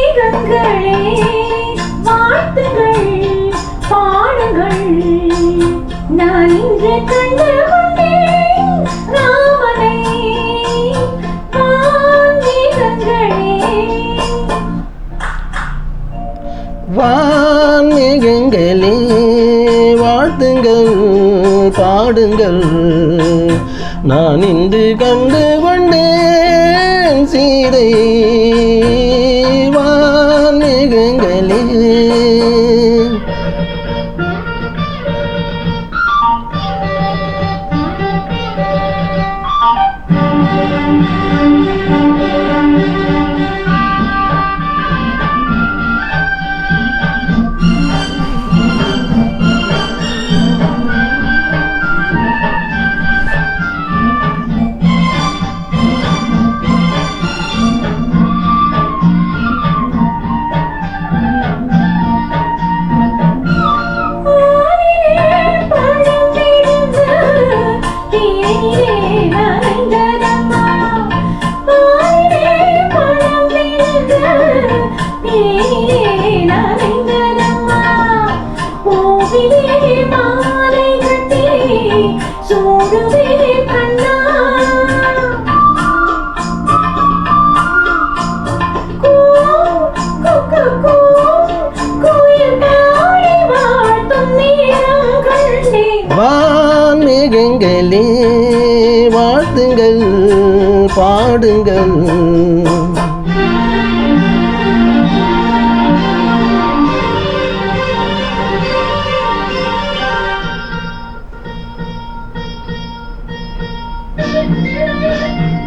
வான்மேகங்களே, வான்மேகங்களே வாழ்த்துங்கள் பாடுங்கள். நான் இன்று கண்டு வந்தேன் சீதையை வான்மேகங்களே வாழ்த்துங்கள் பாடுங்கள் Thank you.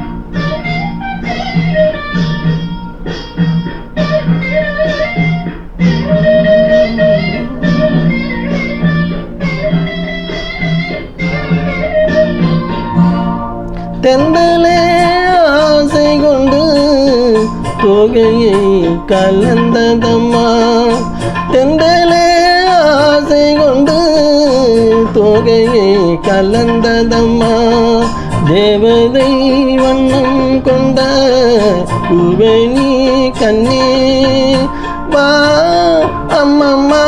தெந்தலே ஆசை கொண்டு தொகையை கலந்ததம்மா. தெந்தலே ஆசை கொண்டு தொகையை கலந்ததம்மா. தேவதை வண்ணம் கொண்ட பூவனி கண்ணே வா அம்மம்மா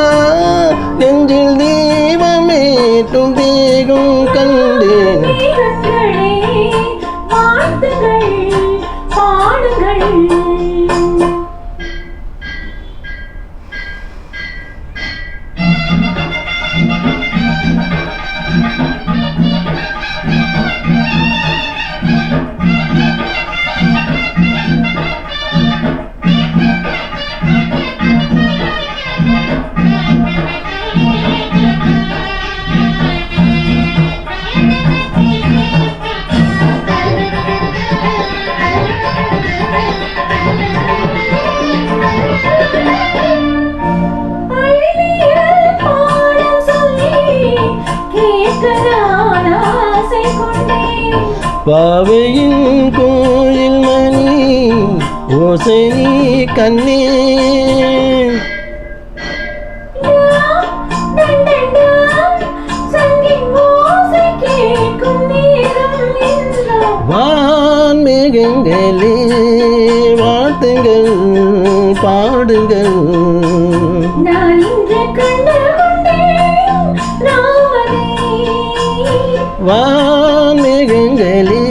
நெஞ்சில் தீபமேற்றும் தேகம் பாவையின் கோயில் மணி ஓசை கண்ணே. வான்மேகங்களே வாழ்த்துங்கள் பாடுங்கள் நான் இன்று